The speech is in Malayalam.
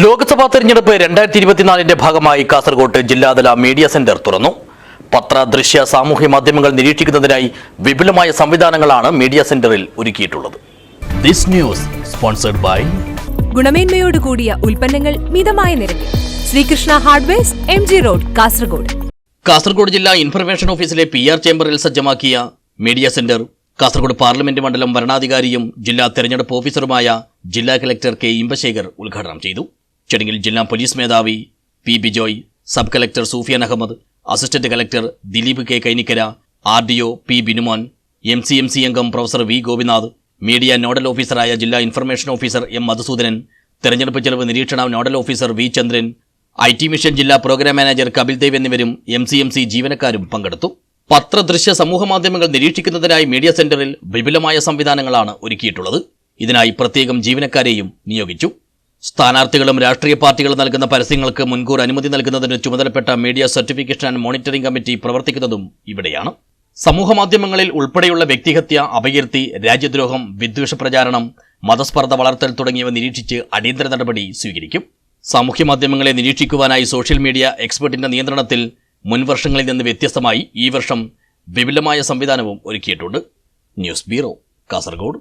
ലോക്സഭാ തെരഞ്ഞെടുപ്പ് രണ്ടായിരത്തി ഇരുപത്തിനാലിന്റെ ഭാഗമായി കാസർഗോഡ് ജില്ലാതല മീഡിയ സെന്റർ തുറന്നു. പത്ര ദൃശ്യ സാമൂഹ്യ മാധ്യമങ്ങൾ നിരീക്ഷിക്കുന്നതിനായി വിപുലമായ സംവിധാനങ്ങളാണ് മീഡിയ സെന്ററിൽ ഒരുക്കിയിട്ടുള്ളത്. ദിസ് ന്യൂസ് സ്പോൺസർഡ് ബൈ ഗുണമേന്മയോട് കൂടിയ ഉൽപ്പന്നങ്ങൾ മിതമായ നിരക്കിൽ. Sreekrishna hardwares M G road Kasaragod Kasaragod ജില്ലാ ഇൻഫർമേഷൻ ഓഫീസിലെ പി ആർ ചേംബറിൽ സജ്ജമാക്കിയ മീഡിയ സെന്റർ കാസർഗോഡ് പാർലമെന്റ് മണ്ഡലം വരണാധികാരിയും ജില്ലാ തെരഞ്ഞെടുപ്പ് ഓഫീസറുമായ ജില്ലാ കലക്ടർ കെ ഇമ്പശേഖർ ഉദ്ഘാടനം ചെയ്തു. ചടങ്ങിൽ ജില്ലാ പോലീസ് മേധാവി P Bijoy sub collector Sufiyan Ahmed assistant collector Dileep K Kainikkara R D O P Binumon M C M C അംഗം professor V Gopinath media nodal ഓഫീസറായ ജില്ലാ ഇൻഫർമേഷൻ ഓഫീസർ എം മധുസൂദനൻ തെരഞ്ഞെടുപ്പ് ചെലവ് നിരീക്ഷണ nodal officer V Chandran I T mission ജില്ലാ പ്രോഗ്രാം മാനേജർ കപിൽ ദേവ് എന്നിവരും എം സി എം സി ജീവനക്കാരും പങ്കെടുത്തു. പത്രദൃശ്യ സമൂഹ മാധ്യമങ്ങൾ നിരീക്ഷിക്കുന്നതിനായി മീഡിയ സെന്ററിൽ വിപുലമായ സംവിധാനങ്ങളാണ് ഒരുക്കിയിട്ടുള്ളത്. ഇതിനായി പ്രത്യേകം ജീവനക്കാരെയും നിയോഗിച്ചു. സ്ഥാനാർത്ഥികളും രാഷ്ട്രീയ പാർട്ടികളും നൽകുന്ന പരസ്യങ്ങൾക്ക് മുൻകൂർ അനുമതി നൽകുന്നതിന് ചുമതലപ്പെട്ട media certification and monitoring committee പ്രവർത്തിക്കുന്നതും ഇവിടെയാണ്. സമൂഹമാധ്യമങ്ങളിൽ ഉൾപ്പെടെയുള്ള വ്യക്തിഹത്യ അപകീർത്തി രാജ്യദ്രോഹം വിദ്വേഷ പ്രചാരണം മതസ്പർദ്ധ വളർത്തൽ തുടങ്ങിയവ നിരീക്ഷിച്ച് അടിയന്തര നടപടി സ്വീകരിക്കും. സാമൂഹ്യ മാധ്യമങ്ങളെ നിരീക്ഷിക്കുവാനായി സോഷ്യൽ മീഡിയ എക്സ്പെർട്ടിന്റെ നിയന്ത്രണത്തിൽ മുൻവർഷങ്ങളിൽ നിന്ന് വ്യത്യസ്തമായി ഈ വർഷം വിപുലമായ സംവിധാനവും ഒരുക്കിയിട്ടുണ്ട്. News bureau Kasaragod.